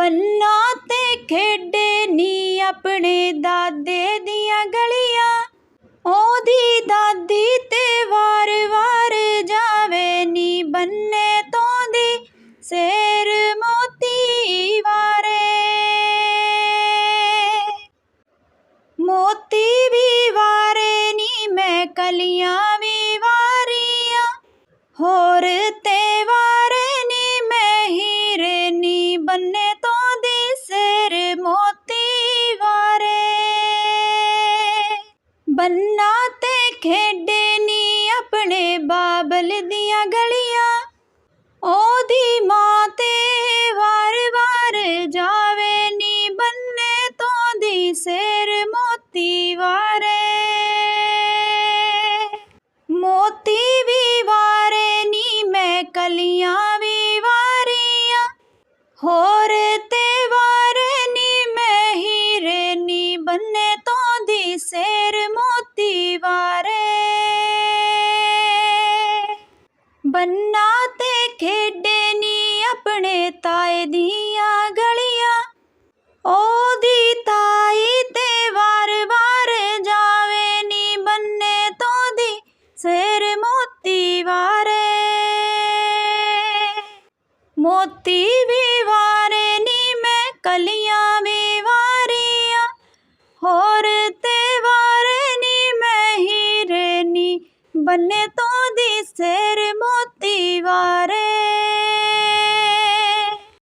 ਬੰਨਾ ਤੇ ਖੇਡੇ ਨੀ ਆਪਣੇ ਦਾਦੇ ਦੀਆਂ ਗਲੀਆਂ। ਉਹਦੀ ਦਾਦੀ ਤੇ ਵਾਰ-ਵਾਰ ਜਾਵੇ ਨੀ ਬੰਨੇ ਤੋਂ ਦੀ ਸੇਰ ਮੋਤੀ ਵਾਰੇ। ਮੋਤੀ ਵੀ ਵਾਰੇ ਨੀ, ਮੈਂ ਕਲੀਆਂ ਵੀ ਵਾਰੀਆਂ। ਹੋਰ ਤੇ ਵਾਰੇ ਨੀ, ਮੈਂ ਹੀਰੇ ਨੀ ਬੰਨੇ ਬੰਨਾ ਤੇ ਖੇਡੇ ਨੀ ਆਪਣੇ ਬਾਬਲ ਦੀਆਂ ਗਲੀਆਂ। ਉਹਦੀ ਮਾਂ ਤੇ ਵਾਰ-ਵਾਰ ਜਾਵੇ ਨੀ ਬੰਨੇ ਤੋਂ ਦੀ ਸਿਰ ਮੋਤੀ ਵਾਰੇ। ਮੋਤੀ ਵੀ ਵਾਰੇ ਨੀ ਮੈਂ ਕਲੀਆਂ ਬੰਨਾ ਤੇ ਖੇਡੇ ਨੀ ਆਪਣੇ ਤਾਏ ਦੀਆਂ ਗਲੀਆਂ। ਉਹਦੀ ਤਾਈ ਤੇ ਵਾਰ-ਵਾਰ ਜਾਵੇ ਨੀ ਬੰਨੇ ਤੋਂ ਦੀ ਸਿਰ ਮੋਤੀ ਵਾਰੇ। ਮੋਤੀ ਵੀ ਵਾਰੇ ਨੀ, ਮੈਂ ਕਲੀਆਂ ਵੀ ਵਾਰੀਆਂ। ਹੋਰ ਤੇ ਵਾਰੇ ਨੀ, ਮੈਂ ਹੀਰੇ ਨੀ ਬੰਨੇ ser motivar